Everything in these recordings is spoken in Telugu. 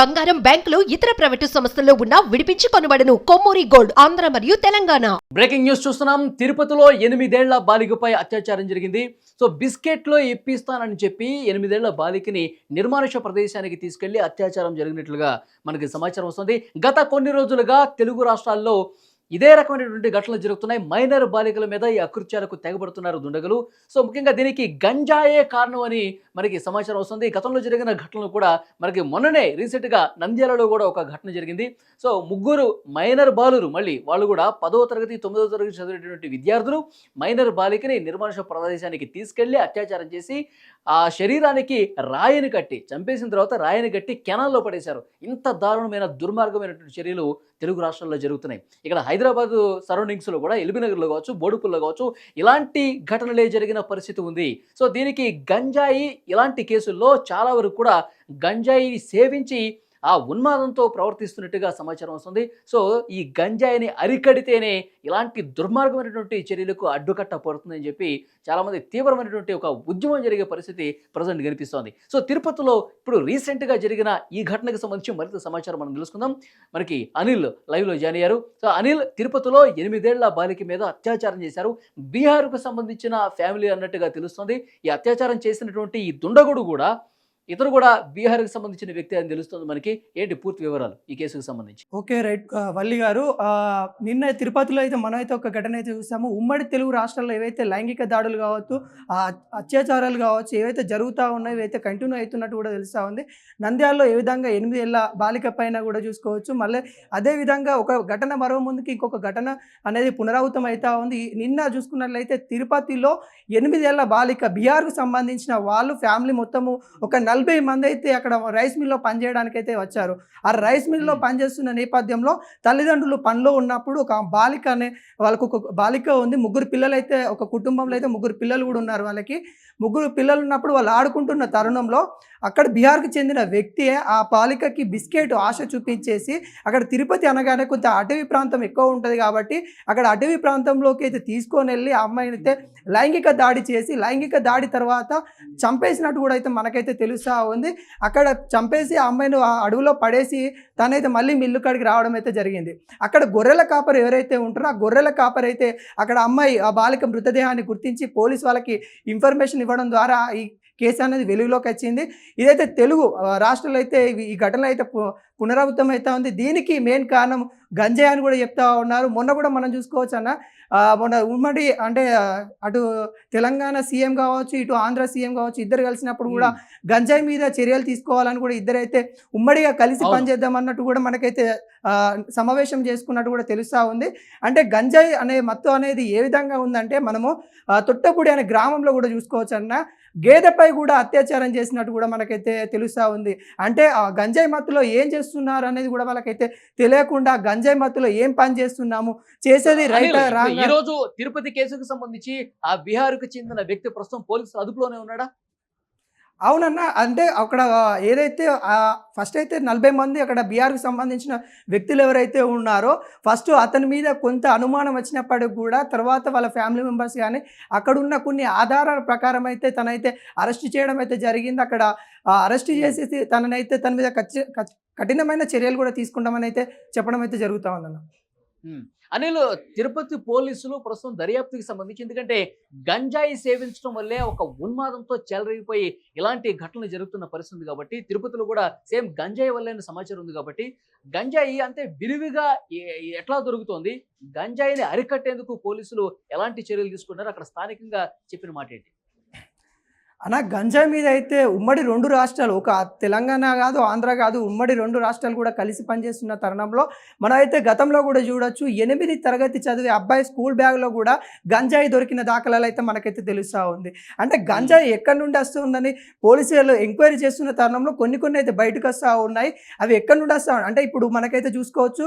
బంగారం బ్యాంకులు ఇతర ప్రైవేటు సంస్థల్లో ఉన్న విడిపించి కొనబడను. కొమ్మూరి గోల్డ్ ఆంధ్ర మరియు తెలంగాణ. బ్రేకింగ్ న్యూస్ చూస్తున్నాం. తిరుపతిలో ఎనిమిదేళ్ళ బాలికపై అత్యాచారం జరిగింది. సో బిస్కెట్లో ఇప్పిస్తానని చెప్పి ఎనిమిదేళ్ళ బాలికని నిర్మానుష ప్రదేశానికి తీసుకెళ్ళి అత్యాచారం జరిగినట్లుగా మనకి సమాచారం వస్తుంది. గత కొన్ని రోజులుగా తెలుగు రాష్ట్రాల్లో ఇదే రకమైనటువంటి ఘటనలు జరుగుతున్నాయి. మైనర్ బాలికల మీద ఈ అకృత్యాలకు తెగబడుతున్నారు దుండగులు. సో ముఖ్యంగా దీనికి గంజాయే కారణం అని మనకి సమాచారం వస్తుంది. గతంలో జరిగిన ఘటనలు కూడా మనకి మొన్ననే రీసెంట్గా నంద్యాలలో కూడా ఒక ఘటన జరిగింది. సో ముగ్గురు మైనర్ బాలురు మళ్ళీ వాళ్ళు కూడా పదవ తరగతి తొమ్మిదవ తరగతి చదివేటటువంటి విద్యార్థులు మైనర్ బాలికని నిర్మానుష ప్రదేశానికి తీసుకెళ్ళి అత్యాచారం చేసి ఆ శరీరానికి రాయిని కట్టి చంపేసిన తర్వాత రాయిని కట్టి కెనాల్లో పడేశారు. ఇంత దారుణమైన దుర్మార్గమైనటువంటి చర్యలు తెలుగు రాష్ట్రాల్లో జరుగుతున్నాయి. ఇక్కడ హైదరాబాద్ హైదరాబాద్ సరౌండింగ్స్లో కూడా ఎల్బీనగర్లో కావచ్చు బోడుపుల్లో కావచ్చు ఇలాంటి ఘటనలే జరిగిన పరిస్థితి ఉంది. సో దీనికి గంజాయి ఇలాంటి కేసుల్లో చాలా వరకు కూడా గంజాయి సేవించి ఆ ఉన్మాదంతో ప్రవర్తిస్తున్నట్టుగా సమాచారం వస్తుంది. సో ఈ గంజాయిని అరికడితేనే ఇలాంటి దుర్మార్గమైనటువంటి చర్యలకు అడ్డుకట్ట పడుతుందని చెప్పి చాలామంది తీవ్రమైనటువంటి ఒక ఉద్యమం జరిగే పరిస్థితి ప్రజెంట్ కనిపిస్తోంది. సో తిరుపతిలో ఇప్పుడు రీసెంట్గా జరిగిన ఈ ఘటనకు సంబంధించి మరింత సమాచారం మనం తెలుసుకుందాం. మనకి అనిల్ లైవ్లో జాయిన్ అయ్యారు. సో అనిల్ తిరుపతిలో ఎనిమిదేళ్ళ బాలిక మీద అత్యాచారం చేశారు. బీహార్కు సంబంధించిన ఫ్యామిలీ అన్నట్టుగా తెలుస్తుంది. ఈ అత్యాచారం చేసినటువంటి ఈ దుండగుడు కూడా ఇతరు కూడా బీహార్కి సంబంధించిన వ్యక్తి అని తెలుస్తుంది మనకి. ఏంటి పూర్తి వివరాలు ఈ కేసుకు సంబంధించి? Okay right. వల్లి గారు నిన్న తిరుపతిలో అయితే మనం అయితే ఒక ఘటన అయితే చూసాము. ఉమ్మడి తెలుగు రాష్ట్రాల్లో ఏవైతే లైంగిక దాడులు కావచ్చు అత్యాచారాలు కావచ్చు ఏవైతే జరుగుతూ ఉన్నాయో ఏవైతే కంటిన్యూ అవుతున్నట్టు కూడా తెలుస్తూ ఉంది. నంద్యాలలో ఏ విధంగా ఎనిమిది ఏళ్ళ బాలిక పైన కూడా చూసుకోవచ్చు. మళ్ళీ అదే విధంగా ఒక ఘటన మరో ముందుకి ఇంకొక ఘటన అనేది పునరావృతం అవుతా ఉంది. నిన్న చూసుకున్నట్లయితే తిరుపతిలో ఎనిమిదేళ్ళ బాలిక బీహార్కు సంబంధించిన వాళ్ళు ఫ్యామిలీ మొత్తము ఒక నలభై మంది అయితే అక్కడ రైస్ మిల్లో పనిచేయడానికి అయితే వచ్చారు. ఆ రైస్ మిల్లో. పనిచేస్తున్న నేపథ్యంలో తల్లిదండ్రులు పనిలో ఉన్నప్పుడు ఒక బాలిక అనే వాళ్ళకు ఒక బాలిక ఉంది. ముగ్గురు పిల్లలు అయితే ఒక కుటుంబంలో అయితే ముగ్గురు పిల్లలు కూడా ఉన్నారు వాళ్ళకి. ముగ్గురు పిల్లలు ఉన్నప్పుడు వాళ్ళు ఆడుకుంటున్న తరుణంలో అక్కడ బీహార్కి చెందిన వ్యక్తి ఆ బాలికకి బిస్కెట్ ఆశ చూపించేసి అక్కడ తిరుపతి అనగానే కొంత అటవీ ప్రాంతం ఎక్కువ ఉంటుంది కాబట్టి అక్కడ అటవీ ప్రాంతంలోకి అయితే తీసుకొని వెళ్ళి ఆ అమ్మాయిని అయితే లైంగిక దాడి చేసి లైంగిక దాడి తర్వాత చంపేసినట్టు కూడా అయితే మనకైతే తెలుస్తూ ఉంది? అక్కడ చంపేసి ఆ అమ్మాయిని ఆ అడవిలో పడేసి తనైతే మళ్ళీ మిల్లు కాడికి రావడం అయితే జరిగింది. అక్కడ గొర్రెల కాపరు ఎవరైతే ఉంటారో ఆ గొర్రెల కాపరు అయితే అక్కడ అమ్మాయి ఆ బాలిక మృతదేహాన్ని గుర్తించి పోలీస్ వాళ్ళకి ఇన్ఫర్మేషన్ ఇవ్వడం ద్వారా ఈ కేసు అనేది వెలుగులోకి వచ్చింది. ఇదైతే తెలుగు రాష్ట్రంలో అయితే ఈ ఘటన అయితే పునరావృతం అవుతా ఉంది. దీనికి మెయిన్ కారణం గంజాయి అని కూడా చెప్తా ఉన్నారు. మొన్న కూడా మనం చూసుకోవచ్చు అన్న. మొన్న ఉమ్మడి అంటే అటు తెలంగాణ సీఎం కావచ్చు ఇటు ఆంధ్ర సీఎం కావచ్చు ఇద్దరు కలిసినప్పుడు కూడా గంజాయి మీద చర్యలు తీసుకోవాలని కూడా ఇద్దరైతే ఉమ్మడిగా కలిసి. పనిచేద్దాం అన్నట్టు కూడా మనకైతే సమావేశం చేసుకున్నట్టు కూడా తెలుస్తూ ఉంది అంటే గంజాయి అనే మత్తు అనేది ఏ విధంగా ఉందంటే మనము తొట్టపూడి అనే గ్రామంలో కూడా చూసుకోవచ్చు అన్న గేదెపై కూడా అత్యాచారం చేసినట్టు కూడా మనకైతే తెలుస్తూ ఉంది. అంటే ఆ గంజాయి మత్తులో ఏం చేస్తున్నారు అనేది కూడా వాళ్ళకైతే తెలియకుండా గంజాయి మత్తులో ఏం పని చేస్తున్నాము? చేసేది రైట్ ఈ రోజు తిరుపతి కేసుకు సంబంధించి ఆ బీహార్కు చెందిన వ్యక్తి ప్రస్తుతం పోలీసులు అదుపులోనే ఉన్నాడా? అవునన్నా అంటే అక్కడ ఏదైతే ఫస్ట్ అయితే నలభై మంది అక్కడ బీఆర్కి సంబంధించిన వ్యక్తులు ఎవరైతే ఉన్నారో ఫస్ట్ అతని మీద కొంత అనుమానం వచ్చినప్పటికి కూడా తర్వాత వాళ్ళ ఫ్యామిలీ మెంబర్స్ కానీ అక్కడ ఉన్న కొన్ని ఆధారాల ప్రకారం అయితే తనైతే అరెస్ట్ చేయడం అయితే జరిగింది. అక్కడ అరెస్ట్ చేసేసి తననైతే తన మీద కఠినమైన చర్యలు కూడా తీసుకుంటామని అయితే చెప్పడం అయితే జరుగుతూ ఉందన్న. అనిల్ తిరుపతి పోలీసులు ప్రస్తుతం దర్యాప్తుకి సంబంధించి ఎందుకంటే గంజాయి సేవించడం వల్లే ఒక ఉన్మాదంతో చెలరిగిపోయి ఇలాంటి ఘటనలు జరుగుతున్న పరిస్థితి ఉంది కాబట్టి తిరుపతిలో కూడా సేమ్ గంజాయి వల్లే సమాచారం ఉంది కాబట్టి గంజాయి అంటే విరివిగా ఎట్లా దొరుకుతోంది? గంజాయిని అరికట్టేందుకు పోలీసులు ఎలాంటి చర్యలు తీసుకున్నారు అక్కడ స్థానికంగా చెప్పిన మాట ఏంటి అన్న గంజాయి మీద అయితే ఉమ్మడి రెండు రాష్ట్రాలు ఒక తెలంగాణ కాదు ఆంధ్ర కాదు ఉమ్మడి రెండు రాష్ట్రాలు కూడా కలిసి పనిచేస్తున్న తరుణంలో మనం అయితే గతంలో కూడా చూడొచ్చు ఎనిమిది తరగతి చదివే అబ్బాయి స్కూల్ బ్యాగ్లో కూడా గంజాయి దొరికిన దాఖలాలు అయితే మనకైతే తెలుస్తూ ఉంది. అంటే గంజాయి ఎక్కడి నుండి వస్తుందని పోలీసులు ఎంక్వైరీ చేస్తున్న తరుణంలో కొన్ని కొన్ని అయితే బయటకు వస్తూ ఉన్నాయి. అవి ఎక్కడి నుండి వస్తా అంటే ఇప్పుడు మనకైతే చూసుకోవచ్చు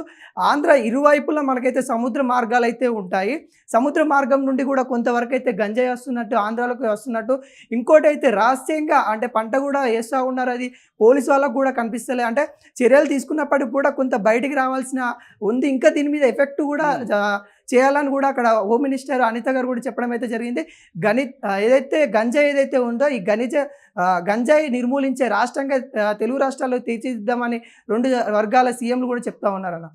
ఆంధ్ర ఇరువైపులా మనకైతే సముద్ర మార్గాలు అయితే ఉంటాయి. సముద్ర మార్గం నుండి కూడా కొంతవరకు అయితే గంజాయి వస్తున్నట్టు ఆంధ్రాలోకి వస్తున్నట్టు ఇంకోటి అయితే రహస్యంగా అంటే పంట కూడా వేస్తూ ఉన్నారు అది పోలీసు వాళ్ళకు కూడా కనిపిస్తలే. అంటే చర్యలు తీసుకున్నప్పటికి కూడా కొంత బయటికి రావాల్సిన ఉంది. ఇంకా దీని మీద ఎఫెక్ట్ కూడా Hmm. చేయాలని కూడా అక్కడ హోమ్ మినిస్టర్ అనిత గారు కూడా చెప్పడం అయితే జరిగింది. గని ఏదైతే గంజాయి ఏదైతే ఉందో ఈ గనిజ గంజాయి నిర్మూలించే రాష్ట్రంగా తెలుగు రాష్ట్రాల్లో తీర్చిదిద్దామని రెండు వర్గాల సీఎంలు కూడా చెప్తా ఉన్నారు అన్న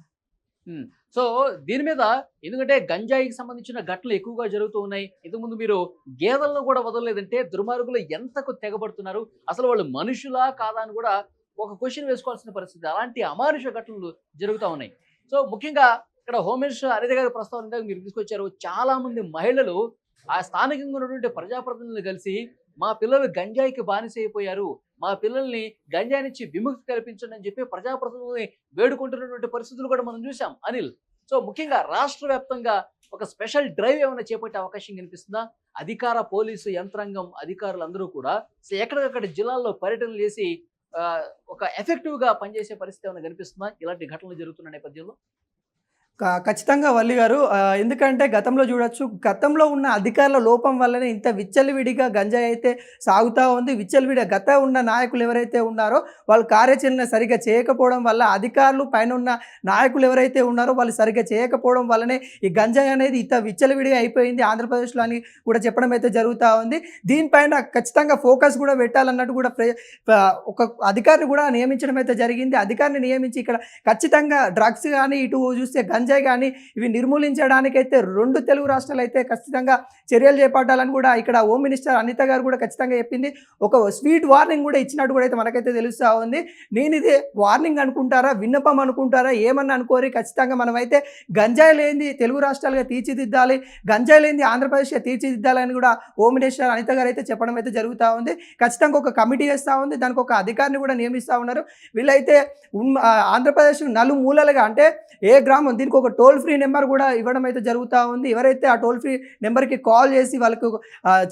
సో దీని మీద ఎందుకంటే గంజాయికి సంబంధించిన ఘటనలు ఎక్కువగా జరుగుతూ ఉన్నాయి. ఇంతకుముందు మీరు గేదెలను కూడా వదలలేదంటే దుర్మార్గులు ఎంతకు తెగబడుతున్నారు? అసలు వాళ్ళు మనుషులా కాదా అని కూడా ఒక క్వశ్చన్ వేసుకోవాల్సిన పరిస్థితి. అలాంటి అమానుష ఘటనలు జరుగుతూ ఉన్నాయి. సో ముఖ్యంగా ఇక్కడ హోమ్ మినిస్టర్ హరిత గారి ప్రస్తావన మీరు తీసుకొచ్చారు. చాలా మంది మహిళలు ఆ స్థానికంగా ఉన్నటువంటి ప్రజాప్రతినిధులు కలిసి మా పిల్లలు గంజాయికి బానిస అయిపోయారు. మా పిల్లల్ని గంజానిచ్చి నుంచి విముక్తి కల్పించండి అని చెప్పి ప్రజాప్రతినిధుల్ని వేడుకుంటున్నటువంటి పరిస్థితులు కూడా మనం చూసాం అనిల్ సో ముఖ్యంగా రాష్ట్ర వ్యాప్తంగా ఒక స్పెషల్ డ్రైవ్ ఏమైనా చేపట్టే అవకాశం కనిపిస్తుందా? అధికార పోలీసు యంత్రాంగం అధికారులు అందరూ కూడా సో ఎక్కడికక్కడ జిల్లాల్లో పర్యటనలు చేసి ఒక ఎఫెక్టివ్గా పనిచేసే పరిస్థితి ఏమైనా కనిపిస్తుందా? ఇలాంటి ఘటనలు జరుగుతున్న నేపథ్యంలో? ఖచ్చితంగా వల్లి గారు ఎందుకంటే గతంలో చూడొచ్చు గతంలో ఉన్న అధికారుల లోపం వల్లనే ఇంత విచ్చలవిడిగా గంజాయి అయితే సాగుతూ ఉంది. విచ్చలవిడి గత ఉన్న నాయకులు ఎవరైతే ఉన్నారో వాళ్ళు కార్యాచరణ సరిగ్గా చేయకపోవడం వల్ల అధికారులు పైన ఉన్న నాయకులు ఎవరైతే ఉన్నారో వాళ్ళు సరిగ్గా చేయకపోవడం వల్లనే ఈ గంజాయి అనేది ఇంత విచ్చలవిడిగా అయిపోయింది ఆంధ్రప్రదేశ్లో అని కూడా చెప్పడం అయితే జరుగుతూ ఉంది. దీనిపైన ఖచ్చితంగా ఫోకస్ కూడా పెట్టాలన్నట్టు కూడా ప- ఒక అధికారిని కూడా నియమించడం అయితే జరిగింది. అధికారిని నియమించి ఇక్కడ ఖచ్చితంగా డ్రగ్స్ కానీ ఇటు చూస్తే గంజాయి కానీ ఇవి నిర్మూలించడానికైతే రెండు తెలుగు రాష్ట్రాలు అయితే ఖచ్చితంగా చర్యలు చేపట్టాలని కూడా ఇక్కడ హోమ్ మినిస్టర్ అనిత గారు కూడా ఖచ్చితంగా చెప్పింది. ఒక స్వీట్ వార్నింగ్ కూడా ఇచ్చినట్టు కూడా అయితే మనకైతే తెలుస్తూ ఉంది. నేను ఇది వార్నింగ్ అనుకుంటారా? విన్నపం అనుకుంటారా? ఏమన్నా అనుకోరి? ఖచ్చితంగా మనమైతే గంజాయి లేనిది తెలుగు రాష్ట్రాలుగా తీర్చిదిద్దాలి. గంజాయి లేనిది ఆంధ్రప్రదేశ్గా తీర్చిదిద్దాలని కూడా హోమ్ మినిస్టర్ అనిత గారు అయితే చెప్పడం అయితే జరుగుతూ ఉంది. ఖచ్చితంగా ఒక కమిటీ వేస్తూ ఉంది. దానికి ఒక అధికారిని కూడా నియమిస్తూ ఉన్నారు. వీళ్ళైతే ఆంధ్రప్రదేశ్ నలుమూలలుగా అంటే ఏ గ్రామం? దీనికి ఒక టోల్ ఫ్రీ నెంబర్ కూడా ఇవ్వడం అయితే జరుగుతూ ఉంది. ఎవరైతే ఆ టోల్ ఫ్రీ నెంబర్కి కాల్ చేసి వాళ్ళకు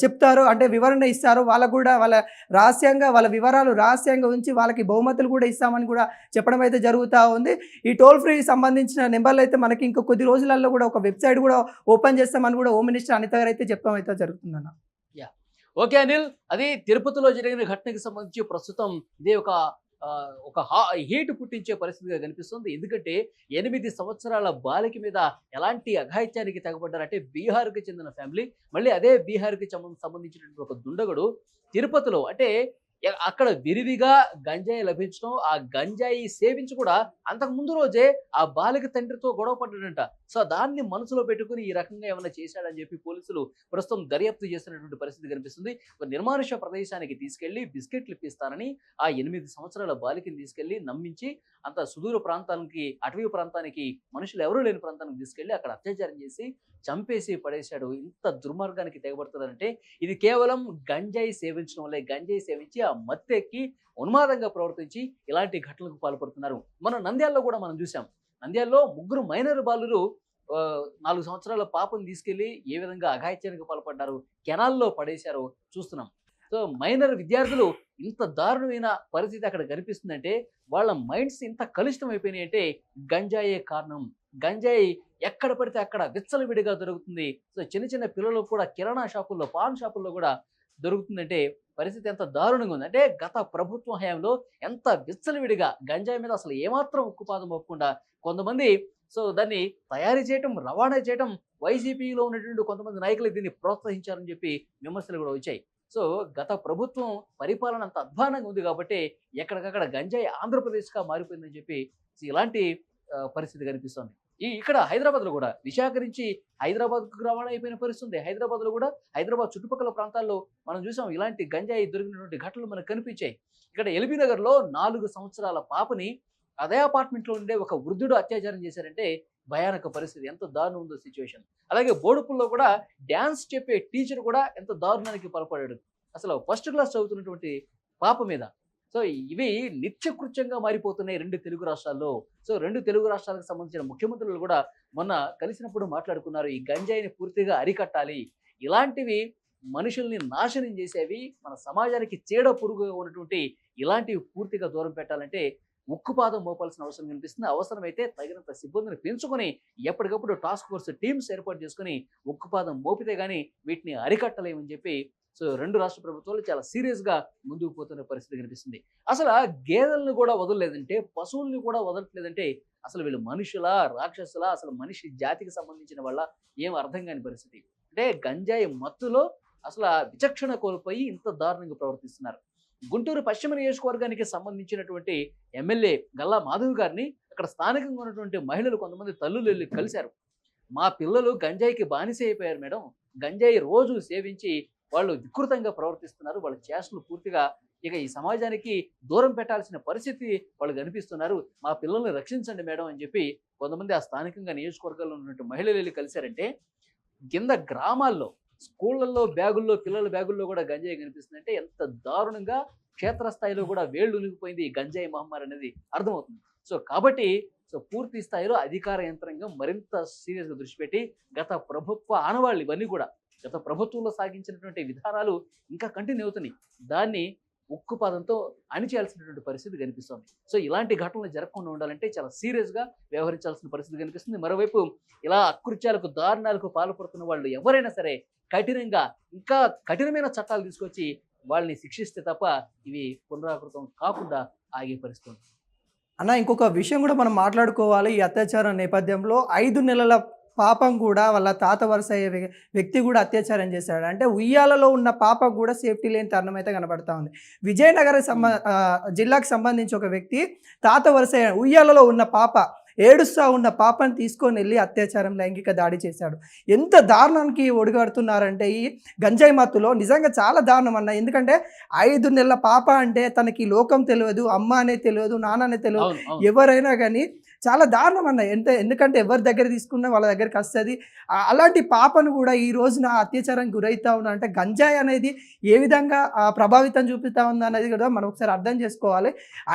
చెప్తారో అంటే వివరణ ఇస్తారో వాళ్ళకు కూడా వాళ్ళ రహస్యంగా వాళ్ళ వివరాలు రహస్యంగా ఉంచి వాళ్ళకి బహుమతులు కూడా ఇస్తామని కూడా చెప్పడం అయితే జరుగుతూ ఉంది. ఈ టోల్ ఫ్రీ సంబంధించిన నెంబర్లు అయితే మనకి ఇంకా కొద్ది రోజులలో కూడా ఒక వెబ్సైట్ కూడా ఓపెన్ చేస్తామని కూడా హోమ్ మినిస్టర్ అనిత గారు అయితే చెప్పడం అయితే జరుగుతుందన్న. ఓకే అనిల్ అది తిరుపతిలో జరిగిన ఘటనకి సంబంధించి ప్రస్తుతం ఇదే ఒక ఒక హీట్ పుట్టించే పరిస్థితిగా కనిపిస్తుంది. ఎందుకంటే ఎనిమిది సంవత్సరాల బాలిక మీద ఎలాంటి అఘాయిత్యానికి తెగబడ్డారంటే బీహార్కి చెందిన ఫ్యామిలీ మళ్ళీ అదే బీహార్కి సంబంధించినటువంటి ఒక దుండగుడు తిరుపతిలో అంటే అక్కడ విరివిగా గంజాయి లభించడం ఆ గంజాయి సేవించి కూడా అంతకు ముందు రోజే ఆ బాలిక తండ్రితో గొడవ పడ్డాడంట. సో దాన్ని మనసులో పెట్టుకుని ఈ రకంగా ఏమైనా చేశాడని చెప్పి పోలీసులు ప్రస్తుతం దర్యాప్తు చేస్తున్నటువంటి పరిస్థితి కనిపిస్తుంది. ఒక నిర్మానుష ప్రదేశానికి తీసుకెళ్ళి బిస్కెట్లు ఇప్పిస్తానని ఆ ఎనిమిది సంవత్సరాల బాలికని తీసుకెళ్ళి నమ్మించి అంత సుదూర ప్రాంతానికి అటవీ ప్రాంతానికి మనుషులు ఎవరూ లేని ప్రాంతానికి తీసుకెళ్ళి అక్కడ అత్యాచారం చేసి చంపేసి పడేశాడు. ఇంత దుర్మార్గానికి తెగబడుతుందంటే ఇది కేవలం గంజాయి సేవించడం వల్లే. గంజాయి సేవించి ఆ మత్తెక్కి ఉన్మాదంగా ప్రవర్తించి ఇలాంటి ఘటనలకు పాల్పడుతున్నారు. మనం నంద్యాలలో కూడా మనం చూసాం నంద్యాలలో ముగ్గురు మైనర్ బాలురు నాలుగు సంవత్సరాల పాపను తీసుకెళ్ళి ఏ విధంగా అఘాయిత్యానికి పాల్పడ్డారు కెనాల్లో పడేశారో చూస్తున్నాం. సో మైనర్ విద్యార్థులు ఇంత దారుణమైన పరిస్థితి అక్కడ కనిపిస్తుందంటే వాళ్ళ మైండ్స్ ఇంత కలుషితం అయిపోయినాయి అంటే గంజాయే కారణం. గంజాయి ఎక్కడ పడితే అక్కడ విచ్చలవిడిగా దొరుకుతుంది. సో చిన్న చిన్న పిల్లలు కూడా కిరాణా షాపుల్లో పాన్ షాపుల్లో కూడా దొరుకుతుందంటే పరిస్థితి ఎంత దారుణంగా ఉంది. అంటే గత ప్రభుత్వ హయాంలో ఎంత విచ్చలవిడిగా గంజాయి మీద అసలు ఏమాత్రం ఉక్కుపాదం ఒప్పుకుండా కొంతమంది సో దాన్ని తయారీ చేయటం రవాణా చేయటం వైసీపీలో ఉన్నటువంటి కొంతమంది నాయకులు దీన్ని ప్రోత్సహించారని చెప్పి విమర్శలు కూడా వచ్చాయి. సో గత ప్రభుత్వం పరిపాలన అంత అధ్వానంగా ఉంది కాబట్టి ఎక్కడికక్కడ గంజాయి ఆంధ్రప్రదేశ్గా మారిపోయిందని చెప్పి ఇలాంటి పరిస్థితి కనిపిస్తోంది. ఈ ఇక్కడ హైదరాబాద్లో కూడా విశాఖ నుంచి హైదరాబాద్కు రవాణా అయిపోయిన పరిస్థితి ఉంది హైదరాబాద్లో కూడా హైదరాబాద్ చుట్టుపక్కల ప్రాంతాల్లో మనం చూసాం ఇలాంటి గంజాయి దొరికినటువంటి ఘటనలు మనకు కనిపించాయి. ఇక్కడ ఎల్బీ నగర్లో నాలుగు సంవత్సరాల పాపని అదే అపార్ట్మెంట్లో ఉండే ఒక వృద్ధుడు అత్యాచారం చేశారంటే భయానక పరిస్థితి. ఎంత దారుణం ఉందో సిచ్యువేషన్. అలాగే బోడుపుల్లో కూడా డ్యాన్స్ చెప్పే టీచర్ కూడా ఎంత దారుణానికి పాల్పడాడు. అసలు ఫస్ట్ క్లాస్ చదువుతున్నటువంటి పాప మీద సో ఇవి నిత్యకృత్యంగా మారిపోతున్నాయి రెండు తెలుగు రాష్ట్రాల్లో. సో రెండు తెలుగు రాష్ట్రాలకు సంబంధించిన ముఖ్యమంత్రులు కూడా మొన్న కలిసినప్పుడు మాట్లాడుకున్నారు ఈ గంజాయిని పూర్తిగా అరికట్టాలి. ఇలాంటివి మనుషుల్ని నాశనం చేసేవి మన సమాజానికి చేడ పురుగుగా ఉన్నటువంటి ఇలాంటివి పూర్తిగా దూరం పెట్టాలంటే ఉక్కుపాదం మోపాల్సిన అవసరం కనిపిస్తుంది. అవసరమైతే తగినంత సిబ్బందిని పెంచుకొని ఎప్పటికప్పుడు టాస్క్ ఫోర్స్ టీమ్స్ ఏర్పాటు చేసుకొని ఉక్కుపాదం మోపితే కానీ వీటిని అరికట్టలేమని చెప్పి సో రెండు రాష్ట్ర ప్రభుత్వాలు చాలా సీరియస్గా ముందుకు పోతున్న పరిస్థితి కనిపిస్తుంది. అసలు గేదెలను కూడా వదలలేదంటే పశువుల్ని కూడా వదలట్లేదంటే అసలు వీళ్ళు మనుషుల రాక్షసుల అసలు మనిషి జాతికి సంబంధించిన వాళ్ళ ఏం అర్థం కాని పరిస్థితి. అంటే గంజాయి మత్తులో అసలు ఆ విచక్షణ కోల్పోయి ఇంత దారుణంగా ప్రవర్తిస్తున్నారు. గుంటూరు పశ్చిమ నియోజకవర్గానికి సంబంధించినటువంటి ఎమ్మెల్యే గల్లా మాధవ్ గారిని అక్కడ స్థానికంగా ఉన్నటువంటి మహిళలు కొంతమంది తల్లులు వెళ్ళి కలిశారు. మా పిల్లలు గంజాయికి బానిస అయిపోయారు మేడం. గంజాయి రోజు సేవించి వాళ్ళు వికృతంగా ప్రవర్తిస్తున్నారు. వాళ్ళ చేష్టలు పూర్తిగా ఇక ఈ సమాజానికి దూరం పెట్టాల్సిన పరిస్థితి వాళ్ళు కనిపిస్తున్నారు మా పిల్లల్ని రక్షించండి మేడం అని చెప్పి కొంతమంది ఆ స్థానికంగా నియోజకవర్గాల్లో ఉన్నటువంటి మహిళలు వెళ్ళి కలిశారంటే కింద గ్రామాల్లో స్కూళ్ళల్లో బ్యాగుల్లో పిల్లల బ్యాగుల్లో కూడా గంజాయి కనిపిస్తుందంటే ఎంత దారుణంగా క్షేత్రస్థాయిలో కూడా వేళ్ళు ఉనిగిపోయింది ఈ గంజాయి మహమ్మారి అనేది అర్థమవుతుంది. సో కాబట్టి సో పూర్తి స్థాయిలో అధికార యంత్రాంగం మరింత సీరియస్గా దృష్టి పెట్టి గత ప్రభుత్వ ఆనవాళ్ళు ఇవన్నీ కూడా గత ప్రభుత్వంలో సాగించినటువంటి విధానాలు ఇంకా కంటిన్యూ అవుతున్నాయి. దాన్ని ఉక్కు పదంతో అణిచేయాల్సినటువంటి పరిస్థితి కనిపిస్తుంది. సో ఇలాంటి ఘటనలు జరగకుండా ఉండాలంటే చాలా సీరియస్గా వ్యవహరించాల్సిన పరిస్థితి కనిపిస్తుంది. మరోవైపు ఇలా అకృత్యాలకు దారుణాలకు పాల్పడుతున్న వాళ్ళు ఎవరైనా సరే కఠినంగా ఇంకా కఠినమైన చట్టాలు తీసుకొచ్చి వాళ్ళని శిక్షిస్తే తప్ప ఇవి పునరాకృతం కాకుండా ఆగే పరిస్థితి అన్న ఇంకొక విషయం కూడా మనం మాట్లాడుకోవాలి. ఈ అత్యాచారం నేపథ్యంలో ఐదు నెలల పాపం కూడా వాళ్ళ తాత వరుస వ్యక్తి కూడా అత్యాచారం చేశాడు. అంటే ఉయ్యాలలో ఉన్న పాప కూడా సేఫ్టీ లేని తరుణం అయితే కనబడతా ఉంది. విజయనగరం సంబ జిల్లాకు సంబంధించి ఒక వ్యక్తి తాత వరుస ఉయ్యాలలో ఉన్న పాప ఏడుస్తా ఉన్న పాపని తీసుకొని వెళ్ళి అత్యాచారం లైంగిక దాడి చేశాడు. ఎంత దారుణానికి ఒడిగడుతున్నారంటే ఈ గంజాయి మత్తులో నిజంగా చాలా దారుణం అన్న. ఎందుకంటే ఐదు నెలల పాప అంటే తనకి లోకం తెలియదు అమ్మ అనే తెలియదు నాన్న అనే తెలియదు. ఎవరైనా కానీ చాలా దారుణం అన్న. ఎంత ఎందుకంటే ఎవరి దగ్గర తీసుకున్నా వాళ్ళ దగ్గరికి వస్తుంది. అలాంటి పాపను కూడా ఈ రోజున అత్యాచారానికి గురవుతా ఉన్నా అంటే గంజాయి అనేది ఏ విధంగా ప్రభావితం చూపుతా ఉంది అనేది కూడా మనం ఒకసారి అర్థం చేసుకోవాలి.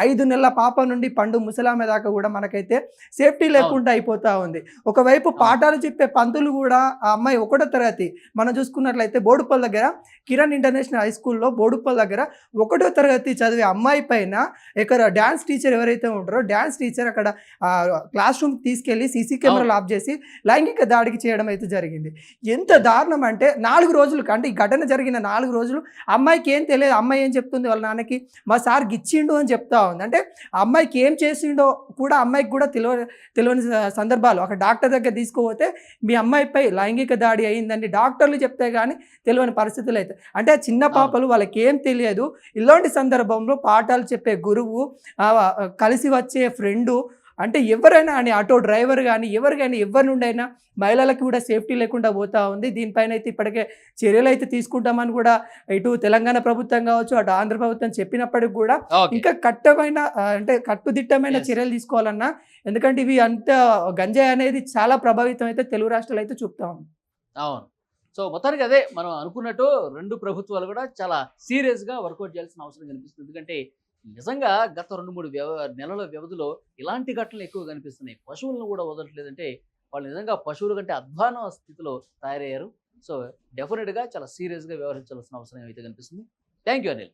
ఐదు నెలల పాప నుండి పండు ముసలామె దాకా కూడా మనకైతే సేఫ్టీ లేకుండా అయిపోతా ఉంది. ఒకవైపు పాఠాలు చెప్పే పంతులు కూడా ఆ అమ్మాయి ఒకటో తరగతి మనం చూసుకున్నట్లయితే బోడుపల్ దగ్గర కిరణ్ ఇంటర్నేషనల్ హై స్కూల్లో బోడుపల్ దగ్గర ఒకటో తరగతి చదివే అమ్మాయి పైన ఇక్కడ డ్యాన్స్ టీచర్ ఎవరైతే ఉంటారో డ్యాన్స్ టీచర్ అక్కడ క్లాస్ రూమ్ తీసుకెళ్ళి సీసీ కెమెరాలు ఆఫ్ చేసి లైంగిక దాడికి చేయడం అయితే జరిగింది. ఎంత దారుణం అంటే నాలుగు రోజులకు అంటే ఈ ఘటన జరిగిన నాలుగు రోజులు అమ్మాయికి ఏం తెలియదు అమ్మాయి ఏం చెప్తుంది వాళ్ళ నాన్నకి? మా సార్ గిచ్చిండు అని చెప్తా ఉంది. అంటే అమ్మాయికి ఏం చేసిండో కూడా అమ్మాయికి కూడా తెలియ తెలియని సందర్భాలు. ఒక డాక్టర్ దగ్గర తీసుకుపోతే మీ అమ్మాయిపై లైంగిక దాడి అయిందండి డాక్టర్లు చెప్తే కానీ తెలియని పరిస్థితులు అయితే. అంటే చిన్న పాపలు వాళ్ళకి ఏం తెలియదు. ఇలాంటి సందర్భంలో పాఠాలు చెప్పే గురువు కలిసి వచ్చే ఫ్రెండు అంటే ఎవరైనా అని ఆటో డ్రైవర్ కానీ ఎవరు కానీ ఎవరి నుండి అయినా మహిళలకు కూడా సేఫ్టీ లేకుండా పోతా ఉంది. దీనిపైన అయితే ఇప్పటికే చర్యలు అయితే తీసుకుంటామని కూడా ఇటు తెలంగాణ ప్రభుత్వం కావచ్చు అటు ఆంధ్ర ప్రభుత్వం చెప్పినప్పటికి కూడా ఇంకా కట్టమైన అంటే కట్టుదిట్టమైన. చర్యలు తీసుకోవాలన్నా ఎందుకంటే ఇవి అంత గంజాయి అనేది చాలా ప్రభావితం అయితే తెలుగు రాష్ట్రాలు అయితే చూపుతా ఉంది. అవును. సో మొత్తానికి అదే మనం అనుకున్నట్టు రెండు ప్రభుత్వాలు కూడా చాలా సీరియస్గా వర్కౌట్ చేయాల్సిన అవసరం కనిపిస్తుంది. ఎందుకంటే నిజంగా గత రెండు మూడు వ్యవ నెలల వ్యవధిలో ఇలాంటి ఘటనలు ఎక్కువ కనిపిస్తున్నాయి. పశువులను కూడా వదలట్లేదంటే వాళ్ళు నిజంగా పశువుల కంటే అధ్వాన స్థితిలో తయారయ్యారు. సో డెఫినెట్గా చాలా సీరియస్గా వ్యవహరించాల్సిన అవసరం అయితే కనిపిస్తుంది? Thank you Anil